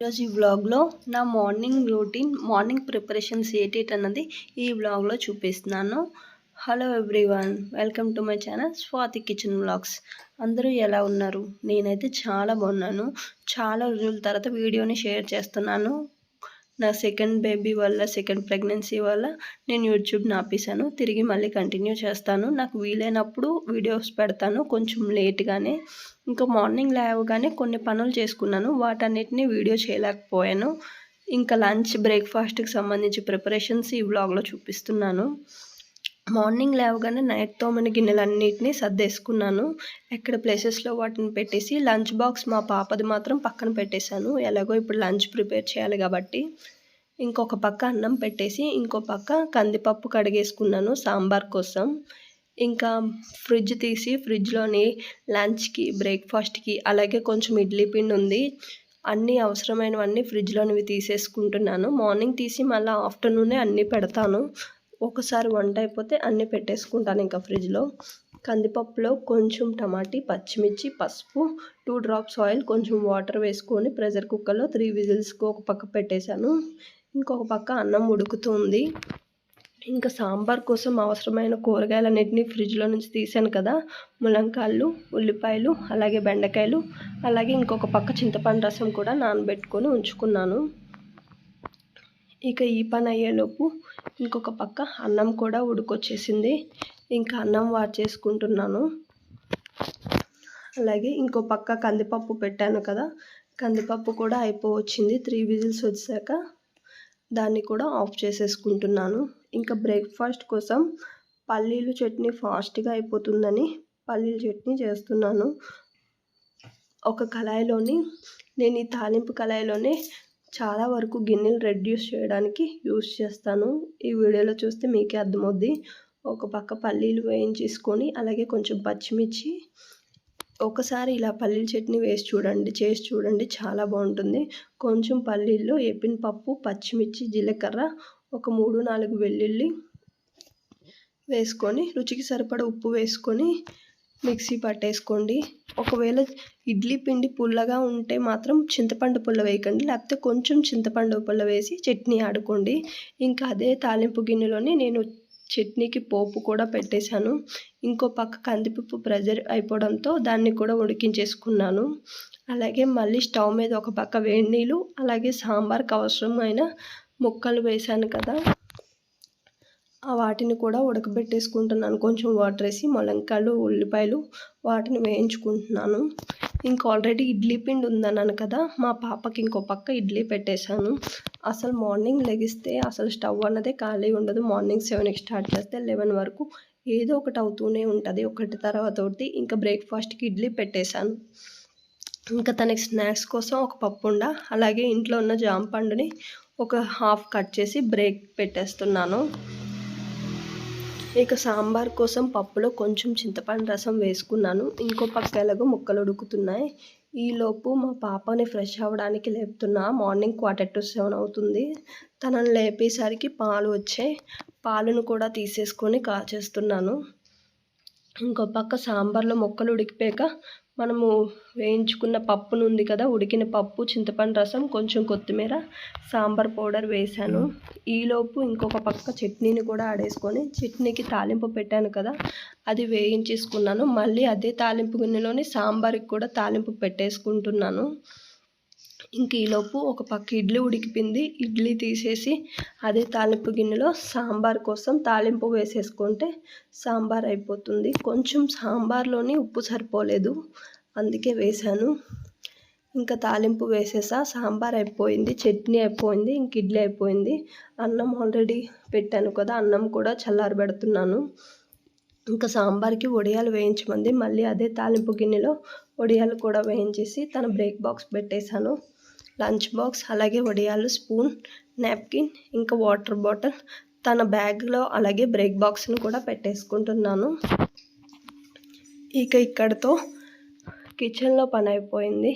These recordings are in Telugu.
ఈరోజు ఈ వ్లాగ్లో నా మార్నింగ్ రొటీన్ మార్నింగ్ ప్రిపరేషన్స్ ఏటేటి అన్నది ఈ వ్లాగ్లో చూపిస్తున్నాను. Hello everyone welcome to my channel Swathi kitchen vlogs. అందరూ ఎలా ఉన్నారు? నేనైతే చాలా బాగున్నాను. చాలా రోజుల తర్వాత వీడియోని షేర్ చేస్తున్నాను. నా సెకండ్ బేబీ వల్ల సెకండ్ ప్రెగ్నెన్సీ వల్ల నేను యూట్యూబ్ని ఆపేసాను తిరిగి మళ్ళీ కంటిన్యూ చేస్తాను. నాకు వీలైనప్పుడు వీడియోస్ పెడతాను. కొంచెం లేట్గానే ఇంకా మార్నింగ్ లేవగానే కొన్ని పనులు చేసుకున్నాను. వాటన్నిటిని వీడియో చేయలేకపోయాను. ఇంకా లంచ్ బ్రేక్ఫాస్ట్కి సంబంధించి ప్రిపరేషన్స్ ఈ వ్లాగ్లో చూపిస్తున్నాను. మార్నింగ్ లేవగానే నైట్ తోమని గిన్నెలన్నిటిని సర్దేసుకున్నాను. ఎక్కడ ప్లేసెస్లో వాటిని పెట్టేసి లంచ్ బాక్స్ మా పాపది మాత్రం పక్కన పెట్టేశాను. ఎలాగో ఇప్పుడు లంచ్ ప్రిపేర్ చేయాలి కాబట్టి. ఇంకొక పక్క అన్నం పెట్టేసి ఇంకో పక్క కందిపప్పు కడిగేసుకున్నాను సాంబార్ కోసం. ఇంకా ఫ్రిడ్జ్ తీసి ఫ్రిడ్జ్లోని లంచ్కి బ్రేక్ఫాస్ట్కి అలాగే కొంచెం ఇడ్లీ పిండి ఉంది. అన్నీ అవసరమైనవన్నీ ఫ్రిడ్జ్లోనివి తీసేసుకుంటున్నాను. మార్నింగ్ తీసి మళ్ళీ ఆఫ్టర్నూనే అన్నీ పెడతాను. ఒకసారి వంట అయిపోతే అన్నీ పెట్టేసుకుంటాను ఇంకా ఫ్రిడ్జ్లో కందిపప్పులో కొంచెం టమాటీ పచ్చిమిర్చి పసుపు టూ డ్రాప్స్ ఆయిల్ కొంచెం వాటర్ వేసుకొని ప్రెషర్ కుక్కర్లో త్రీ విజిల్స్కి ఒక పక్క పెట్టేశాను. ఇంకొక పక్క అన్నం ఉడుకుతుంది. ఇంకా సాంబార్ కోసం అవసరమైన కూరగాయలన్నింటినీ ఫ్రిడ్జ్లో నుంచి తీసాను కదా. ములంకాయలు ఉల్లిపాయలు అలాగే బెండకాయలు అలాగే ఇంకొక పక్క చింతపండు రసం కూడా నానబెట్టుకొని ఉంచుకున్నాను. ఇక ఈ పని అయ్యేలోపు ఇంకొక పక్క అన్నం కూడా ఉడికొచ్చేసింది. ఇంకా అన్నం వార్చేసుకుంటున్నాను. అలాగే ఇంకో పక్క కందిపప్పు పెట్టాను కదా కందిపప్పు కూడా అయిపోవచ్చింది. త్రీ విజిల్స్ వచ్చాక దాన్ని కూడా ఆఫ్ చేసేసుకుంటున్నాను. ఇంకా బ్రేక్ఫాస్ట్ కోసం పల్లీలు చట్నీ ఫాస్ట్గా అయిపోతుందని పల్లీలు చట్నీ చేస్తున్నాను. ఒక కళాయిలోని నేను ఈ తాలింపు కళాయిలోనే చాలా వరకు గిన్నెలు రెడ్యూస్ చేయడానికి యూస్ చేస్తాను. ఈ వీడియోలో చూస్తే మీకే అర్థమవుద్ది. ఒక పక్క పల్లీలు వేయించేసుకొని అలాగే కొంచెం పచ్చిమిర్చి. ఒకసారి ఇలా పల్లీల చట్నీ వేసి చూడండి చేసి చూడండి చాలా బాగుంటుంది. కొంచెం పల్లీల్లో ఎప్పిన పప్పు పచ్చిమిర్చి జీలకర్ర ఒక మూడు నాలుగు వెల్లుల్లి వేసుకొని రుచికి సరిపడ ఉప్పు వేసుకొని మిక్సీ పట్టేసుకోండి. ఒకవేళ ఇడ్లీ పిండి పుల్లగా ఉంటే మాత్రం చింతపండు పుల్ల వేయకండి. లేకపోతే కొంచెం చింతపండు పుల్ల వేసి చట్నీ ఆడుకోండి. ఇంకా అదే తాలింపు గిన్నెలోనే నేను చట్నీకి పోపు కూడా పెట్టేశాను. ఇంకో పక్క కందిపప్పు ప్రెజర్ అయిపోవడంతో దాన్ని కూడా ఉడికించేసుకున్నాను. అలాగే మళ్ళీ స్టవ్ మీద ఒక పక్క వేడి నీళ్ళు అలాగే సాంబార్కి అవసరమైన ముక్కలు వేశాను కదా. వాటిని కూడా ఉడకబెట్టేసుకుంటున్నాను. కొంచెం వాటర్ వేసి మొలంకాయలు ఉల్లిపాయలు వాటిని వేయించుకుంటున్నాను. ఇంకా ఆల్రెడీ ఇడ్లీ పిండి ఉందన్నాను కదా మా పాపకి ఇంకో పక్క ఇడ్లీ పెట్టేశాను. అసలు మార్నింగ్ లెగిస్తే అసలు స్టవ్ అన్నదే ఖాళీ ఉండదు. మార్నింగ్ సెవెన్కి స్టార్ట్ చేస్తే లెవెన్ వరకు ఏదో ఒకటి అవుతూనే ఉంటుంది. ఒకటి తర్వాత ఒకటి ఇంకా బ్రేక్ఫాస్ట్కి ఇడ్లీ పెట్టేశాను. ఇంకా తనకి స్నాక్స్ కోసం ఒక పప్పుండ అలాగే ఇంట్లో ఉన్న జామ పండుని ఒక హాఫ్ కట్ చేసి బ్రేక్ పెట్టేస్తున్నాను. ఇక సాంబార్ కోసం పప్పులో కొంచెం చింతపండు రసం వేసుకున్నాను. ఇంకో పక్క ఎలాగో ముక్కలు ఉడుకుతున్నాయి. ఈలోపు మా పాపని ఫ్రెష్ అవ్వడానికి లేపుతున్నా. మార్నింగ్ క్వార్టర్ టు సెవెన్ అవుతుంది. తనను లేపేసరికి పాలు వచ్చాయి. పాలను కూడా తీసేసుకొని కాచేస్తున్నాను. ఇంకో పక్క సాంబార్లో మొక్కలు ఉడికిపోయాక మనము వేయించుకున్న పప్పును ఉంది కదా ఉడికిన పప్పు చింతపండు రసం కొంచెం కొత్తిమీర సాంబార్ పౌడర్ వేసాను ఈలోపు ఇంకొక పక్క చట్నీని కూడా ఆడేసుకొని చట్నీకి తాలింపు పెట్టాను కదా అది వేయించేసుకున్నాను. మళ్ళీ అదే తాలింపు గిన్నెలోని సాంబార్కి కూడా తాలింపు పెట్టేసుకుంటున్నాను. ఇంక ఈలోపు ఒక పక్క ఇడ్లీ ఉడికిపోయింది ఇడ్లీ తీసేసి అదే తాలింపు గిన్నెలో సాంబార్ కోసం తాలింపు వేసేసుకుంటే సాంబార్ అయిపోతుంది. కొంచెం సాంబార్లోని ఉప్పు సరిపోలేదు. అందుకే వేసాను ఇంకా తాలింపు వేసేసా. సాంబార్ అయిపోయింది చట్నీ అయిపోయింది ఇంక ఇడ్లీ అయిపోయింది. అన్నం ఆల్రెడీ పెట్టాను కదా అన్నం కూడా చల్లారబెడుతున్నాను. ఇంకా సాంబార్కి వడియాలు వేయించమంది. మళ్ళీ అదే తాలింపు గిన్నెలో వడియాలు కూడా వేయించేసి తన బ్రేక్ బాక్స్ పెట్టేశాను. లంచ్ బాక్స్ అలాగే వడియాలు స్పూన్ నాప్కిన్ ఇంకా వాటర్ బాటిల్ తన బ్యాగ్లో అలాగే బ్రేక్ బాక్స్ని కూడా పెట్టేసుకుంటున్నాను. ఇక ఇక్కడతో కిచెన్లో పని అయిపోయింది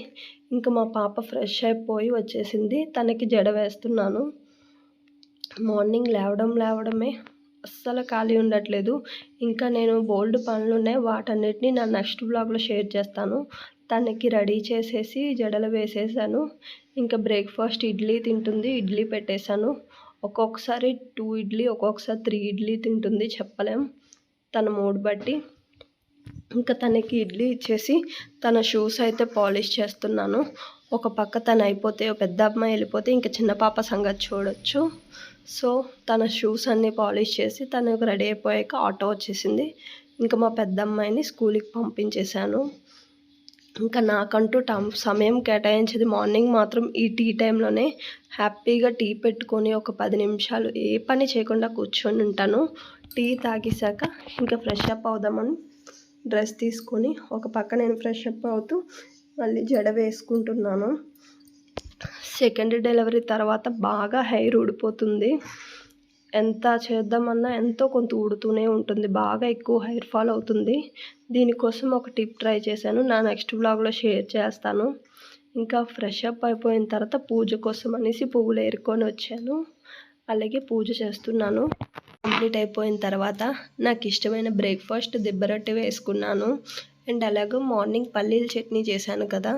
ఇంకా మా పాప ఫ్రెష్ అయిపోయి వచ్చేసింది. తనకి జడ వేస్తున్నాను. మార్నింగ్ లేవడం లేవడమే. అస్సలు ఖాళీ ఉండట్లేదు. ఇంకా నేను బోల్డ్ పనులు ఉన్నాయి వాటన్నిటిని నా నెక్స్ట్ బ్లాగ్లో షేర్ చేస్తాను. తనకి రెడీ చేసేసి జడలు వేసేసాను. ఇంకా బ్రేక్ఫాస్ట్ ఇడ్లీ తింటుంది ఇడ్లీ పెట్టేశాను. ఒక్కొక్కసారి టూ ఇడ్లీ ఒక్కొక్కసారి త్రీ ఇడ్లీ తింటుంది చెప్పలేం. తన మూడ్ బట్టి. ఇంకా తనకి ఇడ్లీ ఇచ్చేసి తన షూస్ అయితే పాలిష్ చేస్తున్నాను. ఒక పక్క తను అయిపోతే పెద్ద అమ్మాయి వెళ్ళిపోతే ఇంకా చిన్న పాప సంగతి చూడొచ్చు. సో తన షూస్ అన్నీ పాలిష్ చేసి తను రెడీ అయిపోయాక ఆటో వచ్చేసింది. ఇంకా మా పెద్ద అమ్మాయిని స్కూల్కి పంపించేశాను. ఇంకా నాకంటూ టం సమయం కేటాయించేది మార్నింగ్ మాత్రం ఈ టీ టైంలోనే హ్యాపీగా టీ పెట్టుకొని ఒక పది నిమిషాలు ఏ పని చేయకుండా కూర్చొని ఉంటాను. టీ తాగేశాక ఇంకా ఫ్రెష్ అప్ అవుదామని డ్రెస్ తీసుకొని ఒక పక్క నేను ఫ్రెష్ అప్ అవుతూ మళ్ళీ జడ వేసుకుంటున్నాను. సెకండ్ డెలివరీ తర్వాత బాగా హెయిర్ ఊడిపోతుంది. ఎంత చేద్దామన్నా ఎంతో కొంత ఊడుతూనే ఉంటుంది. బాగా ఎక్కువ హెయిర్ ఫాల్ అవుతుంది. దీనికోసం ఒక టిప్ ట్రై చేశాను. నా నెక్స్ట్ బ్లాగ్లో షేర్ చేస్తాను. ఇంకా ఫ్రెష్ అప్ అయిపోయిన తర్వాత పూజ కోసం అనేసి పువ్వులు ఏరుకొని వచ్చాను. అలాగే పూజ చేస్తున్నాను. కంప్లీట్ అయిపోయిన తర్వాత నాకు ఇష్టమైన బ్రేక్ఫాస్ట్ దిబ్బరొట్టె వేసుకున్నాను. అండ్ అలాగే మార్నింగ్ పల్లీల చట్నీ చేశాను కదా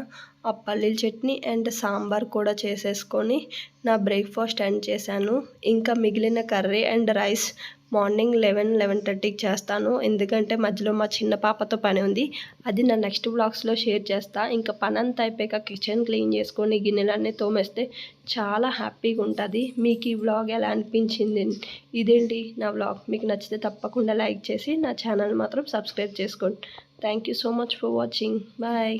ఆ పల్లీల చట్నీ అండ్ సాంబార్ కూడా చేసేసుకొని నా బ్రేక్ఫాస్ట్ ఎండ్ చేశాను. ఇంకా మిగిలిన curry and rice morning eleven eleven థర్టీకి చేస్తాను. ఎందుకంటే మధ్యలో మా చిన్న పాపతో పని ఉంది. అది నా నెక్స్ట్ బ్లాగ్స్లో షేర్ చేస్తా. ఇంకా పని అంతా అయిపోయాక కిచెన్ క్లీన్ చేసుకొని గిన్నెలన్నీ తోమేస్తే చాలా హ్యాపీగా ఉంటుంది. మీకు ఈ వ్లాగ్ ఎలా అనిపించింది? ఇదేంటి నా వ్లాగ్ మీకు నచ్చితే తప్పకుండా లైక్ చేసి నా ఛానల్ మాత్రం సబ్స్క్రైబ్ చేసుకోండి. Thank you so much for watching. Bye.